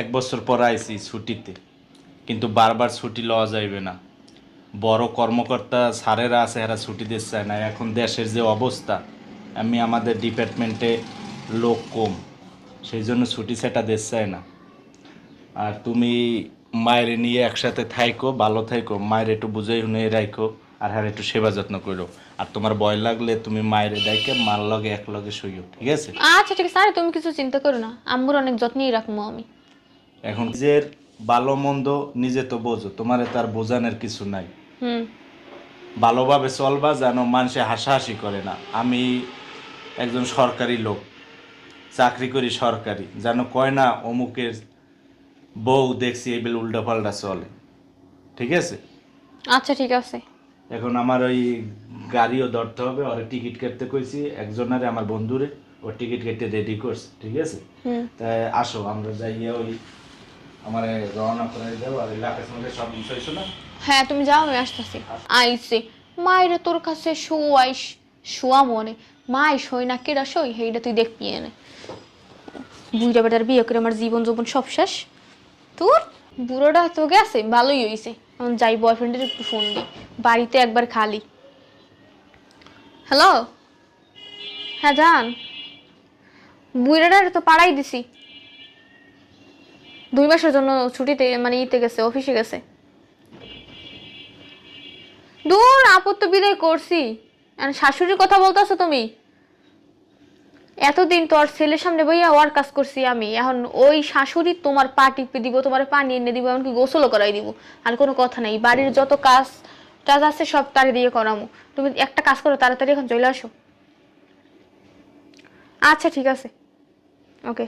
এক বছর পর আইছি ছুটিতে, কিন্তু বারবার ছুটি লওয়া যাইবে না। বড় কর্মকর্তা স্যারেরা আছে, এরা ছুটি দিতে চায় না। এখন দেশের যে অবস্থা, আমি আমাদের ডিপার্টমেন্টে লোক কম সেই জন্য ছুটি সেটা দিতে চায় না। আর তুমি মায়ের নিয়ে একসাথে থাইকো, ভালো থাইকো, মায়ের একটু বুঝাই শুনে রাখো আর হ্যাঁ একটু সেবা যত্ন করো আর তোমার ভয় লাগলে তুমি মায়ের ডাইকে, মার লগে, এক লগে শুইও, ঠিক আছে? আচ্ছা ঠিক আছে। তুমি কিছু চিন্তা করো না, আম্মুর অনেক যত্নই রাখব আমি। এখন নিজের ভালো মন্দ নিজে তো বোঝো তোমার তার বোঝানোর কিছু নাই। ভালোভাবে চলবা যেন মানুষে হাসাহাসি করে না। আমি একজন সরকারি লোক চাকরি করি সরকারি যেন কয় না অমুকের বউ দেখছি এই বেল উল্টাপাল্টা চলে। ঠিক আছে? আচ্ছা ঠিক আছে। এখন আমার ওই গাড়িও ধরতে হবে ওর টিকিট কাটতে কইছি একজনের আমার বন্ধুরে ও টিকিট কেটে রেডি করছে ঠিক আছে? তাই আসো আমরা যাইয়া ওই হ্যাঁ তুমি যাও, আমি আসতেছি। আইসে। মায়ের তোর কাছে শুয়াইস। শুয়া মনে। মাই সই না, কেডা সই? সেইটা তুই দেখবি এনে। বুড়া বেটার বিয়ে করে আমার জীবন যৌবন সব শেষ। তোর বুড়োটা তো গেছে ভালোই হইছে। এখন যাই বয়ফ্রেন্ডের একটু ফোন দিই বাড়িতে একবার খালি। হ্যালো হ্যাঁ যান। বুড়াটার তো পাড়াই দিছি। দুই মাসের জন্য ছুটিতে মানে ইতে গেছে, অফিসে গেছে। দূর, আপত্ত বিদায় করছি। শাশুড়ির কথা বলতেছো তুমি? এতদিন তো আর ছেলের সামনে বইয়া ওয়ার কাজ করছি আমি। এখন ওই শাশুড়ি তোমার পা টিপে দিব, তোমার পানি এনে দিব, এমনকি গোসলও করাই দিব। আর কোনো কথা নাই। বাড়ির যত কাজ টাজ আছে সব তারে দিয়ে করামো। তুমি একটা কাজ করো, তাড়াতাড়ি এখন চলে আসো। আচ্ছা ঠিক আছে। ওকে।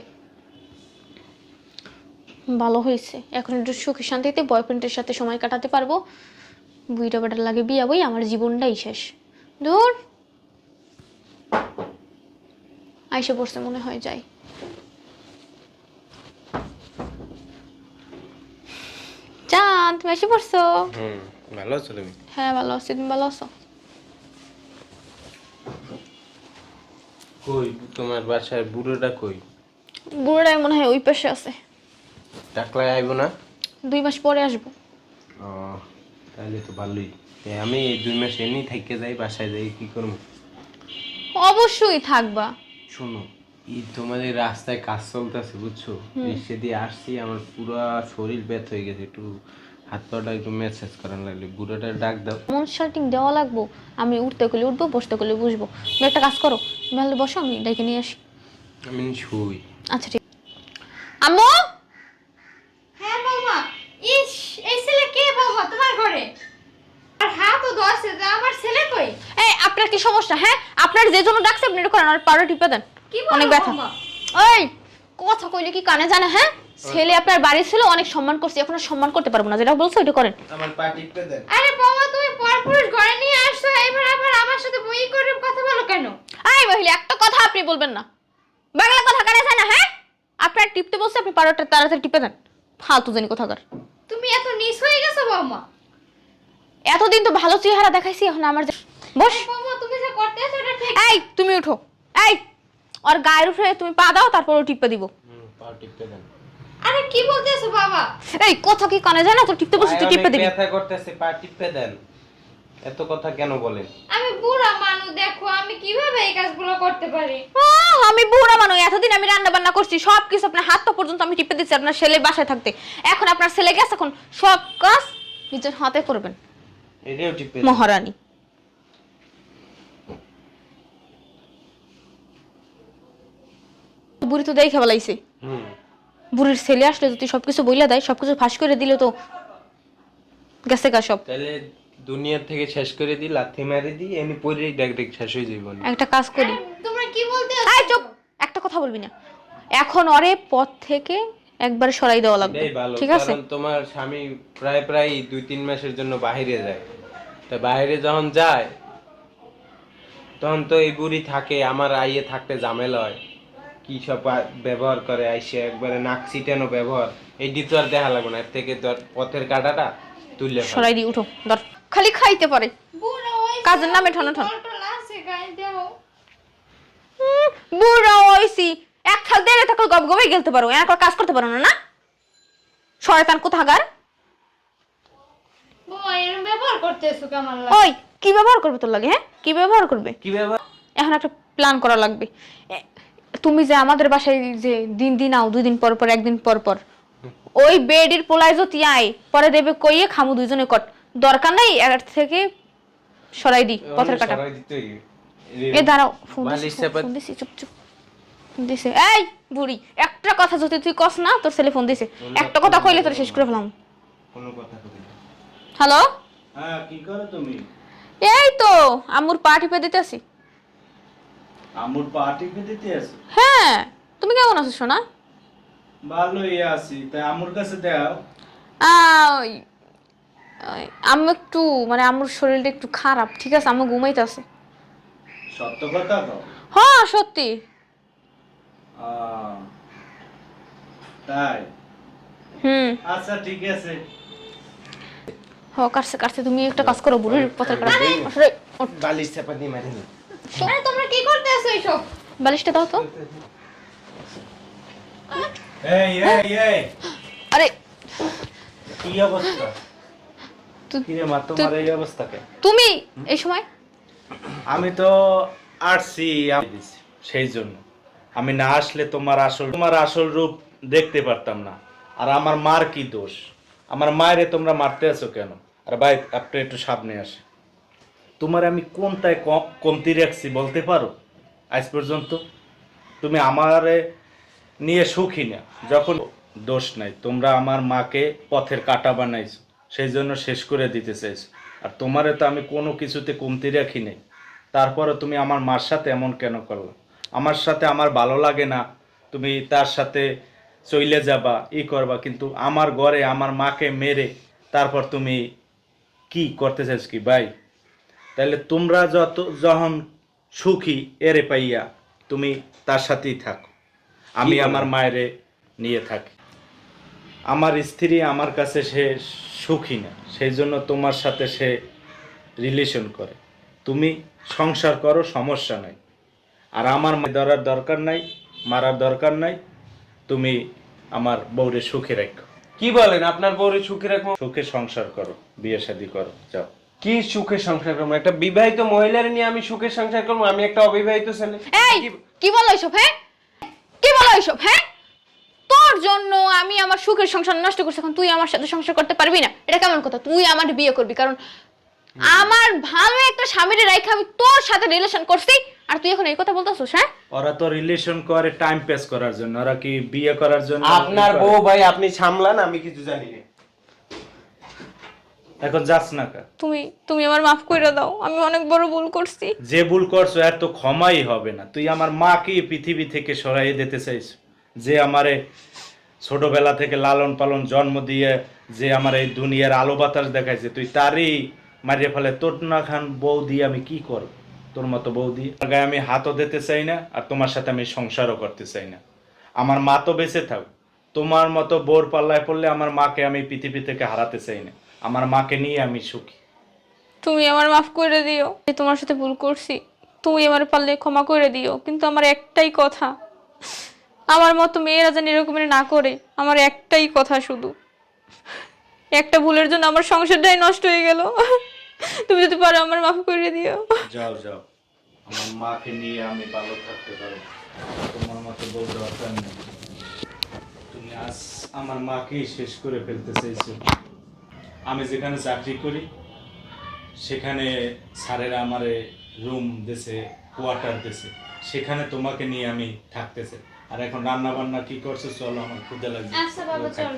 ভালো হয়েছে। এখন একটু সুখে শান্তিতে বয়ফ্রেন্ডের সাথে সময় কাটাতে পারব। বুইটা বেটার লাগে বিয়া বই আমার জীবনটাই শেষ। দূর আইসে পড়ছে মনে হয় যাই। চাঁদ তুমি এসে পড়ছো? ভালো আছো তুমি? হ্যাঁ ভালো আছি তুমি ভালো আছো? কই তোমার বাসার বুড়োটা কই? বুড়োটাই মনে হয় ওই পাশে আছে। টাকলায় আইবো না? দুই মাস পরে আসব। ও তাহলে তো ভালোই। এ, আমি এই দুই মাস এমনি থেকে যাই বাসায় যাই কি করব? অবশ্যই থাকবা। শোনো এই তোমাদের রাস্তায় কাজ চলতেছে বুঝছ? রিক্সা দিয়ে আসছি আমার পুরো শরীর ব্যথ হয়ে গেছে একটু হাত পাটা একটু মেসেজ করার লাগলে বুড়োটা ডাক দাও। মন শার্টিং দেওয়া লাগবো আমি উঠতে করলে উঠবো বসতে করলে বসবো। তুমি একটা কাজ করো মেলে বসো আমি ডেকে নিয়ে আসি। আমি শুই। আচ্ছা ঠিক। আম্মু হ্যাঁ বৌমা ইস এই ছেলে কে বৌমা তোমার ঘরে আর হাত তো ধরছে যে আমার ছেলে কই এই আপনার কি সমস্যা হ্যাঁ? আপনার যে জন্য ডাকছে আপনি এটা করেন আর পাড়া টিপে দেন। অনেক ব্যথা। ওই কথা কইলে কি কানে জানে হ্যাঁ? ছেলে আপনার বাড়ি ছিল অনেক সম্মান করছি এখন সম্মান করতে পারব না যেটা বলছো ওইটা করেন। আমার পা টিপতে দেন। আরে বৌমা তুমি পরপুরুষ ঘরে নিয়ে আসছো এবার আবার আমার সাথে বই করে কথা বলো কেন? এই মহিলা একটা কথা আপনি বলবেন না। বাংলা কথা কানে যায় না হ্যাঁ? আপনার টিপতে বলছে আপনি পাড়াটা তাড়াতাড়ি টিপে দেন। ফালতু জানি কোথাকার। তুমি এত নিস হয়ে গেছো বৌমা। এতদিন তো ভালো চেহারা দেখাইছি এখন আমার বস। বৌমা করতে আছো এটা ঠিক এই তুমি উঠো। এই ওর গায়ের উপরে তুমি পা দাও তারপর ও টিপে দিব। পা টিপতে দেন। আরে কি বলতেছো বাবা? এই কথা কি কানে যায় না? তো টিপতে তুই টিপে দিবি। ব্যথা করতেছে পা টিপতে দেন। এত কথা কেন বলেন? আমি বুড়া মানুষ দেখো আমি কীভাবে এই কাজগুলো করতে পারি? আমি বুড়া মানুষ এতদিন আমি রান্না বান্না করছি সব কিছু আপনার হাত পর্যন্ত আমি টিপে দিচ্ছি আপনার ছেলে বাসায় থাকতে। এখন আপনার ছেলে গেছে এখন সব কাজ নিজের হাতে করবেন। এটাও দেন। মহারানী। বুড়ি তো দেখে বেলাইছে। হুম। বুড়ির ছেলে আসলে যদি সবকিছু বইলা দেয় সবকিছু ফাঁস করে দিলে তো গেছে গা সব। তাহলে দুনিয়া থেকে শেষ করে দিই লাথি মারি দিই এমনি পরেই ডাক ডাক শেষ হয়ে যাইব না। একটা কাজ করি। তোমরা কি বলতে এই চুপ! একটা কথা বলবি না। এখন অরে পথ থেকে একবার সরাই দেওয়া লাগবে। ঠিক আছে? কারণ তোমার স্বামী প্রায় প্রায় দুই তিন মাসের জন্য বাইরে যায়। তা বাইরে যখন যায় তখন তো এই বুড়ি থাকে আমার আইয়ে থাকতে ঝামেলা হয়। কি সব ব্যবহার করে আইসে একবারে নাক ছিটানো ব্যবহার। এই তো আর দেখা লাগবে না এর থেকে তোর পথের কাটাটা তুললে সরাই দি উঠো ধর। খালি খাইতে পারে। কাজের নামে ঠন ঠন। বুড়ো হইছি। এক খাল দেড়ে থাকলে গপ গপে গেলতে পারো এখন কাজ করতে পারো না না? শয়তান কোথাকার? বৌমা এরকম ব্যবহার করতেছো কেমন লাগে ওই কি ব্যবহার করবে তোর লাগে হ্যাঁ? কি ব্যবহার করবে? কি ব্যবহার? এখন একটা প্ল্যান করা লাগবে। তুমি যে আমাদের বাসায় যে দিন দিন আও দুই দিন পর পর একদিন পর পর ওই বেডের পোলায় যদি আয় পরে দেবে কইয়ে খামু দুইজনে কট। দরকার নাই এর থেকে সরাই দি পথের কাটা। সরাই দিতে হইবে। এ দাঁড়াও ফোন দিছি, চাপা- চুপ দিছে। এই বুড়ি একটা কথা যদি তুই কস না তোর ছেলে ফোন দিছে। একটা কথা কইলে তোর শেষ করে ফেলাম। কোনো কথা হ্যালো? হ্যাঁ কি করো তুমি? এই তো আমুর পা টিপে দিতেছি। আমুর পার্টি দিতে আছো। হ্যাঁ তুমি কেমন আছো সোনা? ভালোই আছি। তাই আমুর কাছে দাও। ওই, একটু মানে আম্মুর শরীরটা একটু খারাপ ঠিক আছে? ঘুমাইতেছে। সত্য কথা তো? হ্যাঁ সত্যি। তাই? হুম। আচ্ছা ঠিক আছে। হ কাটছে কাটছে তুমি একটা কাজ করো বুড়ির আসলে, বালিশ চাপা দিয়ে মারি তোমরা এইসব বালিশটা দাও তো। এই এই এই। আরে। কি অবস্থা? মা তোমার এই অবস্থা কে? তুমি? এই সময়? আমি তো দিছি, সেই জন্য। আমি না আসলে তোমার আসল তোমার আসল রূপ দেখতে পারতাম না। আর আমার মার কি দোষ? আমার মায়েরে তোমরা মারতে আছো কেন? আর ভাই আপনি একটু সামনে আসে তোমার আমি কোনটায় কমতি রাখছি বলতে পারো? আজ পর্যন্ত তুমি আমারে নিয়ে সুখী না। যখন দোষ নাই, তোমরা আমার মাকে পথের কাটা বানাইছো, সেই জন্য শেষ করে দিতে চাইছো। আর তোমারে তো আমি কোনো কিছুতে কমতি রাখি নাই। তারপরে তুমি আমার মার সাথে এমন কেন করল? আমার সাথে আমার ভালো লাগে না। তুমি তার সাথে চইলে যাবা, ই করবা, কিন্তু আমার ঘরে আমার মাকে মেরে তারপর তুমি কি করতে চাইছো কি ভাই? তাহলে তোমরা যত যখন সুখী এরে পাইয়া তুমি তার সাথেই থাকো। আমি আমার মায়েরে নিয়ে থাকি। আমার স্ত্রী আমার কাছে সে সুখী না সেই জন্য তোমার সাথে সে রিলেশন করে। তুমি সংসার করো সমস্যা নাই। আর আমার ধরার দরকার নাই মারার দরকার নাই তুমি আমার বউরে সুখে রাখো। কি বলেন? আপনার বউরে সুখে রাখো? সুখে সংসার করো বিয়ে শাদি করো যাও। কি সুখে সংসার করব? একটা বিবাহিত মহিলার নিয়ে আমি সুখে সংসার করব? আমি একটা অবিবাহিত ছেলে। এই কি- বলো এইসব হ্যাঁ? কি বলো এইসব হ্যাঁ? তোর জন্য আমি আমার সুখের সংসার নষ্ট করছি এখন তুই আমার সাথে সংসার করতে পারবি না? এটা কেমন কথা? তুই আমার বিয়ে করবি কারণ আমার ভালো একটা স্বামীর রাইখা আমি তোর সাথে রিলেশন করছি। আর তুই এখন এই কথা বলতেছিস হ্যাঁ? ওরা তো রিলেশন করে টাইম পাস করার জন্য। ওরা কি বিয়ে করার জন্য? আপনার বউ ভাই আপনি সামলান আমি কিছু জানি না। এখন যাস না কা। তুমি তুমি আমার মাফ করে দাও আমি অনেক বড় ভুল করছি। যে ভুল করছ এত ক্ষমাই হবে না। তুই আমার মাকে পৃথিবী থেকে সরাইয়ে দিতে চাইছ। যে আমারে ছোটবেলা থেকে লালন পালন জন্ম দিয়ে যে আমার এই দুনিয়ার আলো বাতাস দেখাইছে তুই তারই মারিয়ে ফেলে তোর না খান বউ দিয়ে আমি কি করব? তোর মতো বউ দিয়ে গায়ে আমি হাতও দিতে চাই না আর তোমার সাথে আমি সংসারও করতে চাই না। আমার মা তো বেঁচে থাক। তোমার মতো বোর পাল্লায় পড়লে আমার মাকে আমি পৃথিবী থেকে হারাতে চাই না। আমার মাকে নিয়ে আমি সুখী। তুমি আমার মাফ করে দিও। যে তোমার সাথে ভুল করছি। তুমি আমার পারলে ক্ষমা করে দিও। কিন্তু আমার একটাই কথা আমার মতো মেয়েরা যেন এরকমের না করে আমার একটাই কথা শুধু। একটা ভুলের জন্য আমার সংসারটাই নষ্ট হয়ে গেল। তুমি যদি পারো আমার মাফ করে দিও। যাও যাও। আমার মাকে নিয়ে আমি ভালো থাকতে পারব। তোমার মতো বলতে পারতাম না তুমি আজ আমার মাকেই শেষ করে ফেলতে চাইছো। আমি যেখানে চাকরি করি সেখানে স্যারেরা আমারে রুম দেছে কোয়ার্টার দেছে। সেখানে তোমাকে নিয়ে আমি থাকতেছে। আর এখন রান্না বান্না কি করছে চলো আমার ক্ষুদে লাগছে। আচ্ছা বাবা চল।